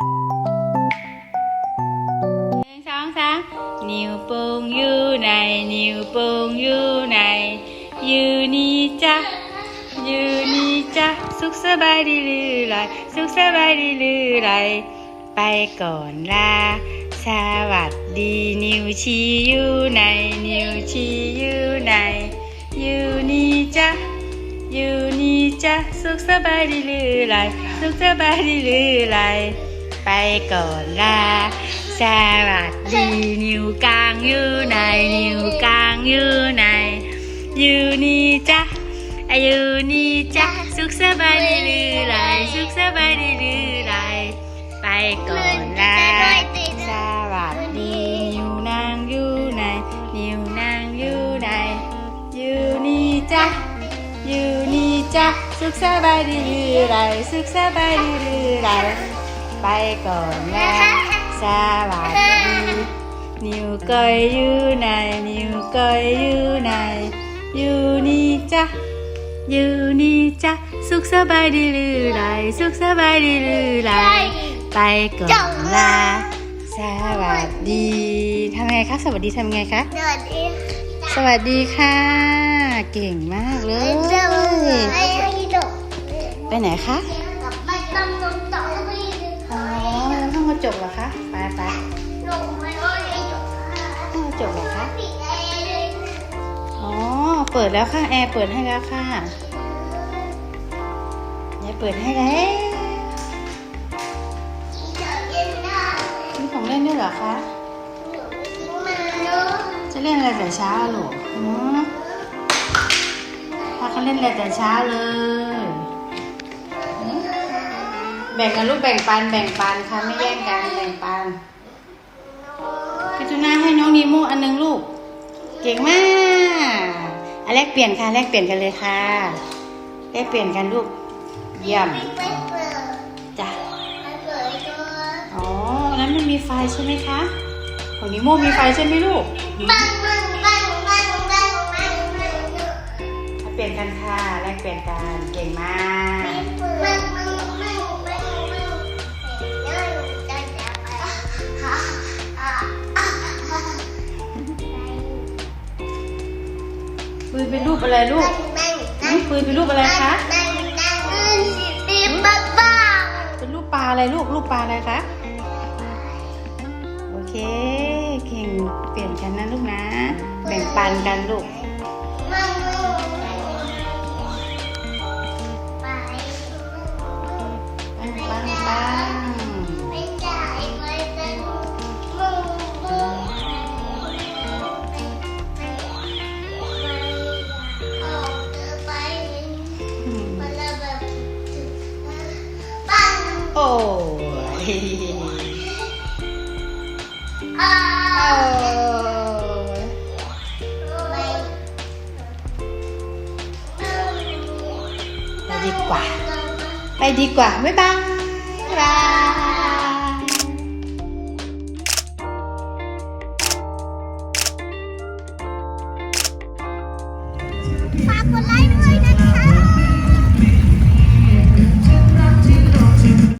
หนึ่งสองสามนิ้วโป้งอยู่ไหนนิ้วโป้งอยู่ไหนอยู่นี่จ้ะอยู่นี่จ้ะสุขสบายดีหรือไรสุขสบายดีหรือไรไปก่อนลาสวัสดีนิ้วชี้อยู่ไหนนิ้วชี้อยู่ไหนอยู่นี่จ้ะอยู่นี่จ้ะสุขสบายดีหรือไรสุขสบายดีหรือไร ไปก่อนลาสวัสดีนิ้วกลางอยู่ไหนนิ้วกลางอยู่ไหนอยู่นี่จ้ะอายุนี่จ้ะสุขสบายดีหรือไรสุขสบายดีหรือไรไปก่อนลาสวัสดีนิ้วนางอยู่ไหนนิ้วนางอยู่ไหนอยู่นี่จ้ะอยู่นี่จ้ะสุขสบายดีหรือไรสุขสบายดีหรือไร ไปก่อนนะสวัสดีนิวก้อยอยู่ไหนนิวก้อยอยู่ไหนอยู่นี่จ้ะอยู่นี่จ้ะสุขสบายดีหรือไรสุขสบายดีหรือไรไปก่อนลาสวัสดีทำไงคะสวัสดีทำไงคะสวัสดีสวัสดีค่ะ เก่งมากเลยสวัสดีพี่ดกไปไหนคะ จกเหรอคะ ไปไปลงไปโอ้ยดกห้องกระจกเหรอคะ อ๋อ เปิดแล้วค่ะ แอร์เปิดให้แล้วค่ะยายเปิดให้แล้วจะเย็นหน้ามีของเล่นด้วยเหรอคะ จะเล่นอะไรแต่เช้าลูกหือพาเขาเล่นอะไรแต่เช้าเลย แบ่งกันลูกแบ่งปันแบ่งปันค่ะไม่แย่งกันแบ่งปันพิจูน่าให้น้องนีโมอันหนึงลูก เก่งมากอันแรกเปลี่ยนค่ะแลกเปลี่ยนกันเลยค่ะแลกเปลี่ยนกันลูกเยี่ยมไม่เปิดจ้ะไม่เปิดตัวอ๋ออันนั้นมันมีไฟใช่ไหมคะของนิโมมีไฟใช่ไหมลูกบังบังบังบังบังบังบังมาเปลี่ยนกันค่ะแลกเปลี่ยนกันเก่งมาก ปืนเป็นรูปอะไรลูกหืมปืนเป็นรูปอะไรคะเป็นรูปปลาอะไรลูกรูปปลาอะไรคะโอเคเก่งเปลี่ยนกันนะลูกนะ แบ่งปันกันลูก โอ้ยโอ้ยไปดีกว่า ไปดีกว่า บ๊ายบายบ๊ายบาย